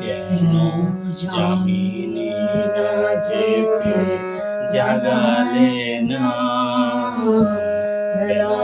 কেন জামিনী না যেতে জাগালে না বেলা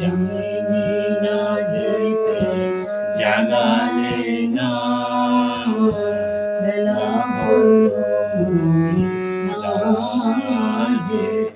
জামিনী না যেতে জাগালে না বেলা হলো না যেতে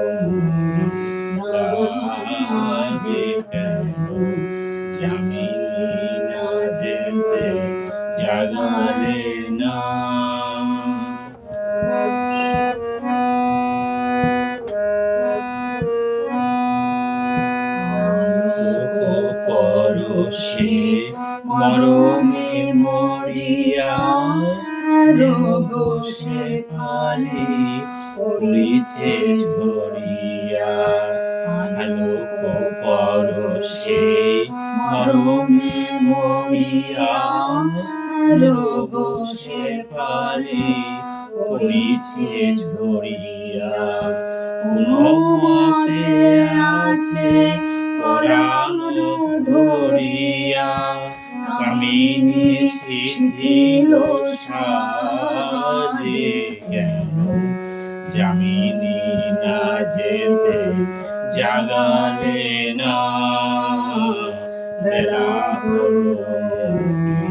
জাগালে না। আলোক পরশে মরমে মরিয়া রোগসে ফালি পড়িছে ঝরিয়া আলোক পরশে মরমে মরিয়া রোগসে ফালি পড়িছে ঝরিয়া। কোনো আছে পরানো ধরিয়া, কামিনী শিথিল সাজে কেন? জামিনী না যেতে জাগালে না, বেলা হলো।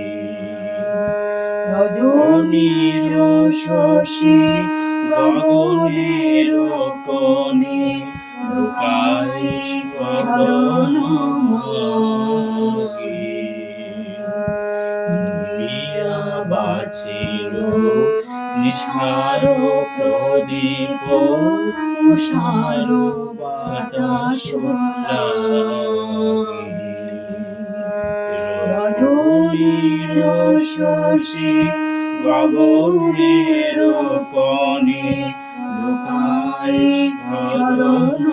রজনীর শশী গগনের কোণে লুকাই শরণ বাঁচিল নিশার প্রদীপ উষার বাতাস রজনীর শোষে গগনের পনে লুকাই চরণ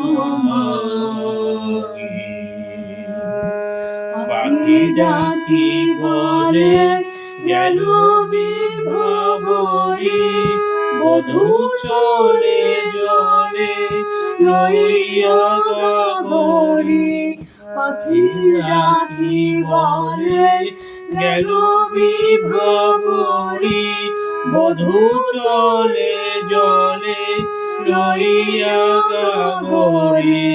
পাখি ডাকি বলে গেল বিভগরি বধু চলে জলে গরি পাখি ডাকি বলে, গেল বিভগরি বধু চলে জলে গরি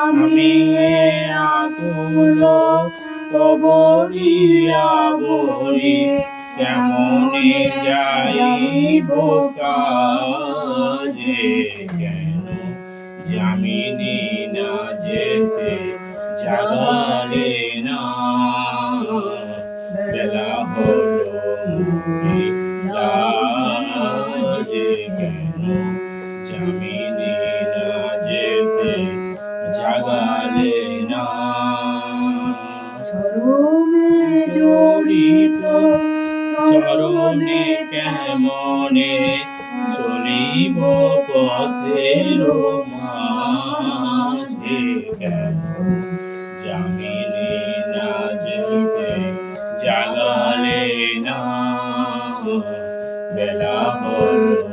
আমি আকুল কবরিয়া বরি কেমনে যাইব কাজে কেন? জামিনী না যেতে জাগালে না। বেলা হলো লাজে কেন? জামিনী না যেতে জাগালে না। চরণে কেমনে চলিব পথের মাঝে। জামিনে না যেতে জাগালে না? বেলা হলো